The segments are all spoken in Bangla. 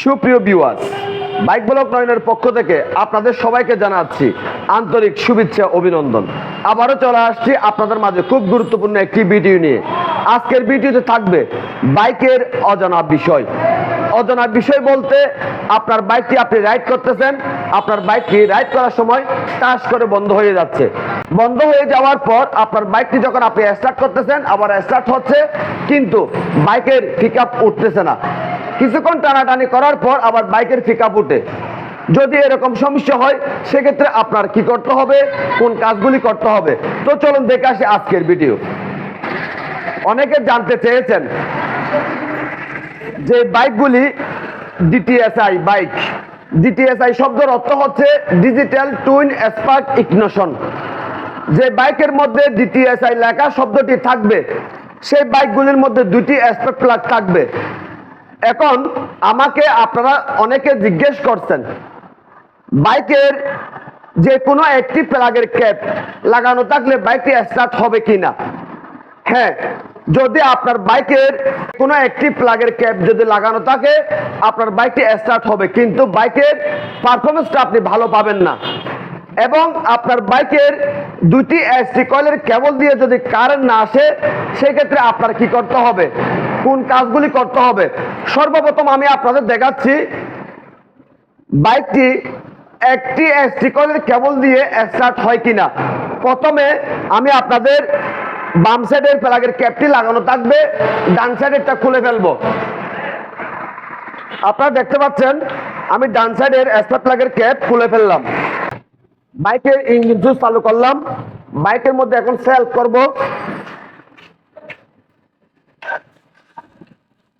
সুপ্রিয় ভিউয়ার্স বাইক ব্লক নয়নের পক্ষ থেকে আপনাদের সবাইকে জানাচ্ছি আন্তরিক শুভেচ্ছা, অভিনন্দন। আবারও চলে আসছি আপনাদের মাঝে খুব গুরুত্বপূর্ণ একটি ভিডিও নিয়ে। আজকের ভিডিওতে থাকবে বাইকের অজানা বিষয়। অজানা বিষয় বলতে, আপনার বাইকটি আপনি রাইড করতেছেন, আপনার বাইকটি রাইড করার সময় টাস করে বন্ধ হয়ে যাচ্ছে। বন্ধ হয়ে যাওয়ার পর আপনার বাইকটি যখন আপনি স্টার্ট করতেছেন, আবার স্টার্ট হচ্ছে, কিন্তু বাইকের পিক আপ উঠতেছে না। কিছুক্ষণ টানাটানি করার পর আবার বাইকের আপ উঠে। যদি এরকম সমস্যা হয়, সেক্ষেত্রে আপনার কি করতে হবে? কোন কাজগুলি করতে হবে? তো চলুন দেখে আসি আজকের ভিডিও অনেকে জানতে চেয়েছেন যে বাইকগুলি ডিটিএসআই বাইক। ডিটিএসআই শব্দের অর্থ হচ্ছে ডিজিটাল টুইন স্পার্ক ইগনিশন। যে বাইকের মধ্যে ডিটিএসআই লেখা শব্দটি থাকবে, সেই বাইকগুলির মধ্যে দুটি স্পার্ক প্লাগ থাকবে। এখন আমাকে আপনারা অনেকে জিজ্ঞেস করছেন, বাইকের যে কোনো একটি প্লাগের ক্যাপ লাগানো থাকলে বাইকটি স্টার্ট হবে কিনা? হ্যাঁ যদি আপনার বাইকের কোনো একটি প্লাগের ক্যাপ যদি লাগানো থাকে, আপনার বাইকটি স্টার্ট হবে, কিন্তু বাইকের পারফরমেন্সটা আপনি ভালো পাবেন না। এবং আপনার বাইকের দুটি এসটি কয়েলের কেবল দিয়ে যদি কারেন্ট না আসে, সেক্ষেত্রে আপনার কি করতে হবে? কোন কাজগুলি করতে হবে? সর্বপ্রথম আমি আপনাদের দেখাচ্ছি, বাইকটি একটি এসটি কয়েলের কেবল দিয়ে স্টার্ট হয় কিনা। প্রথমে আমি আপনাদের বাম সাইডের প্লাগের ক্যাপটি লাগানো থাকবে, ডান সাইডেরটা খুলে ফেলব। আপনারা দেখতে পাচ্ছেন, আমি ডান সাইডের স্পার প্লাগের ক্যাপ খুলে ফেললাম। বাইকের ইঞ্জিন সুইচ চালু করলাম। বাইকের মধ্যে এখন সেলফ করব।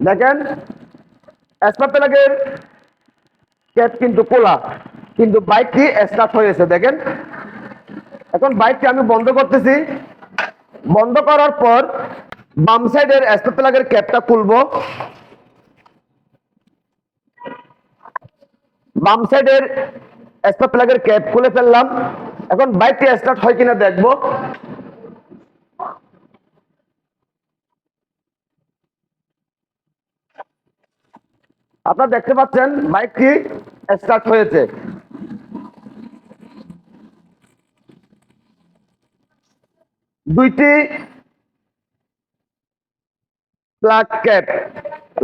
দেখেন স্পার প্লাগের ক্যাপ কিন্তু খোলা কিন্তু বাইকটি স্টার্ট হয়েছে, দেখেন। এখন বাইকটি আমি বন্ধ করতেছি। বন্ধ করার পর বাম সাইডের স্পার প্লাগের ক্যাপটা খুলবো। বাম সাইডের স্পার প্লাগের ক্যাপ খুলে ফেললাম। এখন বাইকটি স্টার্ট হয় কিনা দেখব। আপনারা দেখতে পাচ্ছেন, বাইকটি স্টার্ট হয়েছে। দুইটি প্লাগ ক্যাপ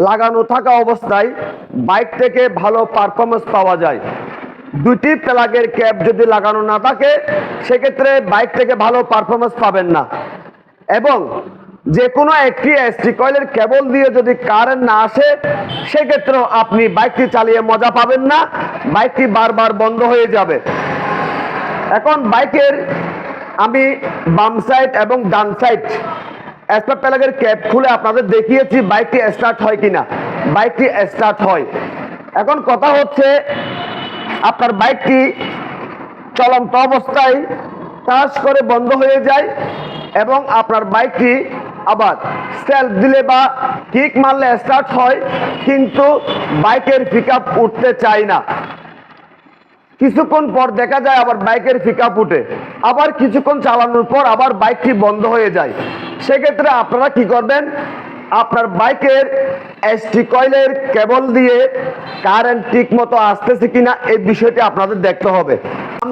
লাগানো থাকা অবস্থায় বাইক থেকে ভালো পারফরমেন্স পাওয়া যায়। দুটি প্লাগের ক্যাপ যদি লাগানো না থাকে, সেক্ষেত্রে বাইক থেকে ভালো পারফরমেন্স পাবেন না। এবং যে কোনো একটি এসটি কয়েলের কেবল দিয়ে যদি কারেন্ট না আসে, সেক্ষেত্রেও আপনি বাইকটি চালিয়ে মজা পাবেন না, বাইকটি বারবার বন্ধ হয়ে যাবে। এখন বাইকের আমি বাম সাইড এবং ডান সাইড স্পার প্যালাগের ক্যাপ খুলে আপনাদের দেখিয়েছি বাইকটি স্টার্ট হয় কিনা। বাইকটি স্টার্ট হয়। এখন কথা হচ্ছে আপনার বাইকটি চলন্ত অবস্থায় টাচ করে বন্ধ হয়ে যায় এবং আপনার বাইকটি আবার সেলফ দিলে বা কিক মারলে স্টার্ট হয়, কিন্তু বাইকের পিক উঠতে চায় না। কিছুক্ষণ পর দেখা যায় আবার বাইকের পিক উঠে। আবার কিছুক্ষণ চালানোর পর আবার বাইকটি বন্ধ হয়ে যায়। সেক্ষেত্রে আপনারা কি করবেন? আপনার বাইকের এসটি কয়েলের কেবল দিয়ে কারেন্ট ঠিক মতো আসতেছে কিনা এই বিষয়টি আপনাদের দেখতে হবে।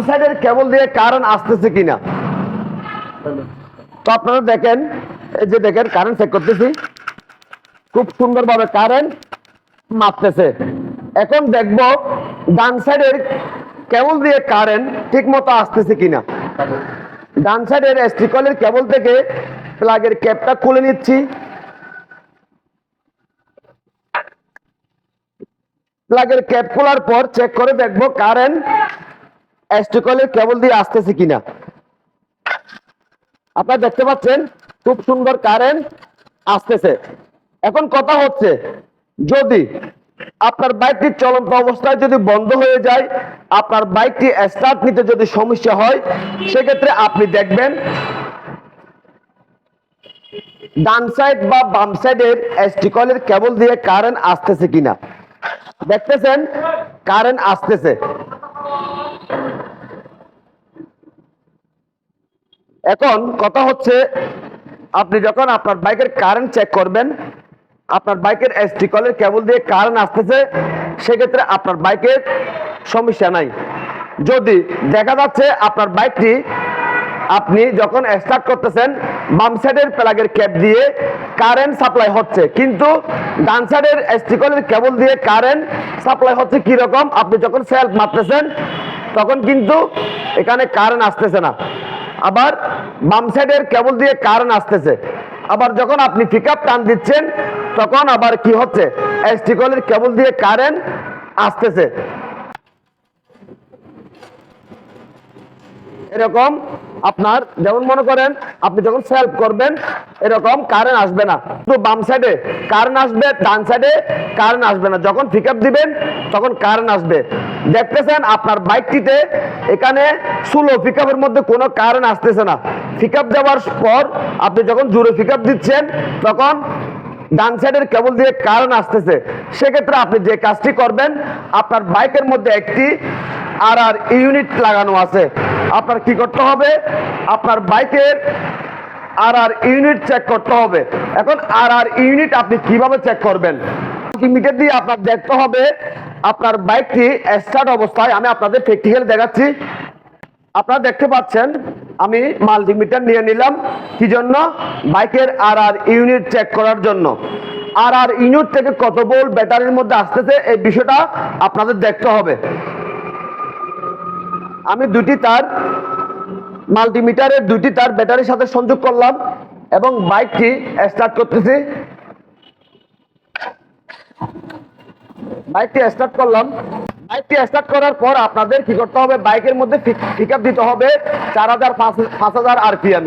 সাইডের কেবল দিয়ে কারেন্ট আসতেছে কিনা? তো আপনারা দেখেন, এই যে দেখেন কারেন্ট চেক করতেছি। খুব সুন্দরভাবে কারেন্ট মাপতেছে। এখন দেখব ডান সাইডের কেবল দিয়ে কারেন্ট ঠিক মতো আসতেছে কিনা। ডান সাইডের এসটি কলের কেবল থেকে প্লাগের ক্যাপটা খুলে নিচ্ছি। প্লাগের ক্যাপ খোলার পর চেক করে দেখব কারেন্ট এসটি কেবল দিয়ে আসতেছে কিনা। আপনারা দেখতে পাচ্ছেন, খুব সুন্দর কারেন্ট আসতেছে। এখন কথা হচ্ছে, যদি আপনার বাইকটি চলন্ত অবস্থায় যদি বন্ধ হয়ে যায়, আপনার বাইকটি স্টার্ট নিতে যদি সমস্যা হয়, সেক্ষেত্রে আপনি দেখবেন ডান সাইড বা বাম সাইডের এসটি কয়েলের কেবল দিয়ে কারেন্ট আসতেছে কিনা। দেখতেছেন? কারেন্ট আসতেছে। এখন কথা হচ্ছে, আপনি যখন আপনার বাইকের কারেন্ট চেক করবেন, আপনার বাইকের এসটি কলের কেবল দিয়ে কারেন্ট আসতেছে, সেক্ষেত্রে আপনার বাইকের সমস্যা নাই। যদি দেখা যাচ্ছে আপনার বাইকটি আপনি যখন স্টার্ট করতেছেন, বাম সাইডের প্লাগের ক্যাপ দিয়ে কারেন্ট সাপ্লাই হচ্ছে। কিন্তু ডান সাইডের স্টিকলের কেবল দিয়ে কারেন্ট সাপ্লাই হচ্ছে কি রকম আপনি যখন সেলফ মারতেছেন, তখন কিন্তু এখানে কারেন্ট আসতেছে না। আবার বাম সাইডের কেবল দিয়ে কারেন্ট আসতেছে। আবার যখন আপনি পিক টান দিচ্ছেন, তখন আবার কি হচ্ছে? স্টিকলের কেবল দিয়ে কারেন্ট আসতেছে। এরকম আপনার যেমন মনে করেন, আপনি যখন সেলফ করবেন, এরকম কারেন্ট আসবে না। তো বাম সাইডে কারেন্ট আসবে, ডান সাইডে কারেন্ট আসবে না। যখন পিক দিবেন, তখন কারেন্ট আসবে। দেখতেছেন, আপনার বাইকটিতে এখানে সুলো পিক মধ্যে কোনো কারেন্ট আসতেছে না। পিক দেওয়ার পর আপনি যখন জোরে পিক দিচ্ছেন, তখন ডান সাইডের কেবল দিয়ে কারেন্ট আসতেছে। সেক্ষেত্রে আপনি যে কাজটি করবেন, আপনার বাইকের মধ্যে একটি আর আর ইউনিট লাগানো আছে। আপনার কি করতে হবে? আপনার বাইকের আর আর ইউনিট চেক করতে হবে। এখন আর আর ইউনিট আপনি কীভাবে চেক করবেন? মিটার দিয়ে আপনার দেখতে হবে, আপনার বাইকটি স্টার্ট অবস্থায়, আমি আপনাদের প্র্যাকটিক্যাল দেখাচ্ছি। আপনারা দেখতে পাচ্ছেন, আমি মাল্টিমিটার নিয়ে নিলাম, কি জন্য? বাইকের আর আর ইউনিট চেক করার জন্য। আর আর ইউনিট থেকে কত ভোল্ট ব্যাটারির মধ্যে আসতেছে, এই বিষয়টা আপনাদের দেখতে হবে। আমি দুটি তার মাল্টিমিটারের দুটি তার ব্যাটারির সাথে সংযোগ করলাম এবং বাইকটি স্টার্ট করতেছি। বাইকটি স্টার্ট করলাম। বাইকটি স্টার্ট করার পর আপনাদের কি করতে হবে? বাইকের মধ্যে পিক দিতে হবে চার হাজার পাঁচ হাজার আরপিএম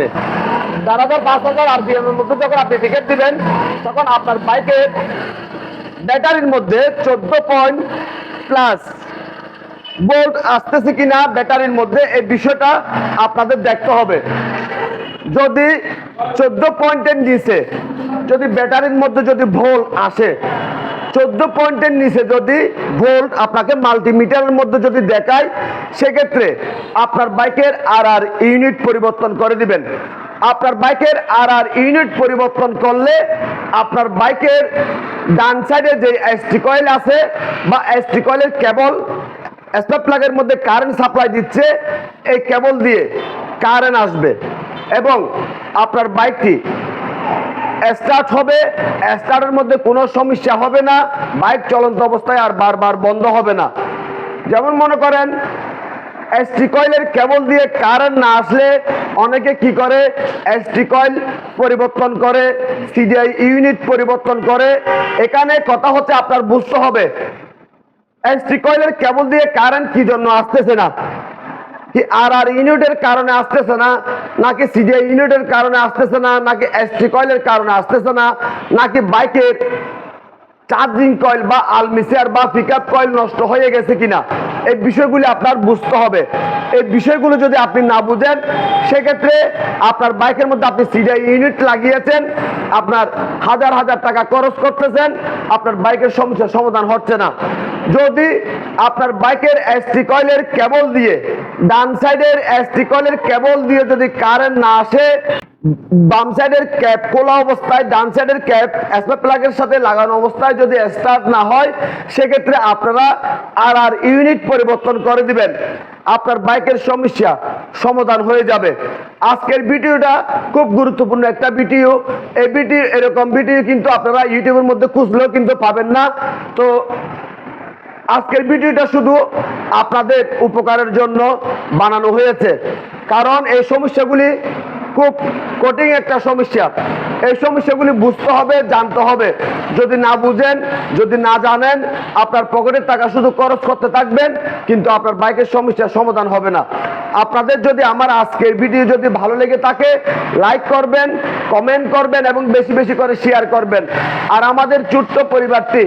চার হাজার পাঁচ হাজার আরপিএম এর মধ্যে যখন আপনি টিকিট দিবেন, তখন আপনার বাইকের ব্যাটারির মধ্যে চোদ্দ পয়েন্ট প্লাস বোল্ট আসতেছে কিনা ব্যাটারির মধ্যে, এই বিষয়টা আপনাদের দেখতে হবে। যদি চোদ্দ পয়েন্টের নিচে, যদি ব্যাটারির মধ্যে যদি ভোল্ট আসে, চোদ্দ পয়েন্টের নিচে যদি ভোল্ট আপনাকে মাল্টিমিটারের মধ্যে যদি দেখায়, সেক্ষেত্রে আপনার বাইকের আর আর ইউনিট পরিবর্তন করে দিবেন। আপনার বাইকের আর আর ইউনিট পরিবর্তন করলে আপনার বাইকের ডান সাইডে যে এসটি কয়েল আছে বা এসটি কয়েলের কেবল স্পার্ক প্লাগের মধ্যে কারেন্ট সাপ্লাই দিচ্ছে, এই কেবল দিয়ে কারেন্ট আসবে। এবং আপনার বাইকটি স্টার্ট হবে স্টার্টের মধ্যে কোনো সমস্যা হবে না বাইক চলন্ত অবস্থায় আর বারবার বন্ধ হবে না। যেমন মনে করেন এসটি কয়েলের কেবল দিয়ে কারেন্ট না আসলে অনেকে কি করে? এসটি কয়েল পরিবর্তন করে সিডিআই ইউনিট পরিবর্তন করে। এখানে কথা হচ্ছে আপনার বুঝতে হবে এসটি কয়েলের কেবল দিয়ে কারেন্ট কি জন্য আসতেছে না? কি আর আর ইউনিটের কারণে আসতেছে না? নাকি সিডিআই ইউনিটের কারণে আসতেছে না? নাকি এসটি কয়েলের কারণে আসতেছে না? নাকি বাইকের চার্জিং কয়েল বা আলমিসিয়ার বা পিক আপ কয়েল নষ্ট হয়ে গেছে কিনা, এই বিষয়গুলি আপনার বুঝতে হবে। এই বিষয়গুলো যদি আপনি না বুঝেন, সেক্ষেত্রে আপনার বাইকের মধ্যে আপনি সিডিআই ইউনিট লাগিয়েছেন, আপনার হাজার হাজার টাকা খরচ করতেছেন, আপনার বাইকের সমস্যার সমাধান হচ্ছে না। যদি আপনার বাইকের এসটি কয়েলের কেবল দিয়ে, ডান সাইডের এসটি কয়েলের কেবল দিয়ে যদি কারেন্ট না আসে বাম সাইডের ক্যাপ খোলা অবস্থায়, ডান সাইডের ক্যাপ অ্যাসপেক্ট প্লাগের সাথে লাগানো অবস্থায় যদি স্টার্ট না হয়, সেক্ষেত্রে আপনারা আর আর ইউনিট পরিবর্তন করে দিবেন। আপনার বাইকের সমস্যা সমাধান হয়ে যাবে। আজকের ভিডিওটা খুব গুরুত্বপূর্ণ একটা ভিডিও। এই ভিডিও, এরকম ভিডিও কিন্তু আপনারা ইউটিউবের মধ্যে খুঁজলেও কিন্তু পাবেন না। তো আজকের ভিডিওটা শুধু আপনাদের উপকারের জন্য বানানো হয়েছে। কারণ এই সমস্যাগুলি খুব কঠিন একটা সমস্যা। এই সমস্যাগুলি বুঝতে হবে, জানতে হবে। যদি না বুঝেন, যদি না জানেন, আপনার পকেটের টাকা শুধু খরচ করতে থাকবেন, কিন্তু আপনার বাইকের সমস্যার সমাধান হবে না। আপনাদের যদি আমার আজকের ভিডিও যদি ভালো লেগে থাকে, লাইক করবেন, কমেন্ট করবেন এবং বেশি বেশি করে শেয়ার করবেন। আর আমাদের ছোট্ট পরিবারটি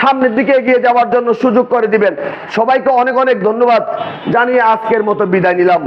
সামনের দিকে এগিয়ে যাওয়ার জন্য সুযোগ করে দিবেন। সবাইকে অনেক অনেক ধন্যবাদ। জানিয়ে আজকের মতো বিদায় নিলাম।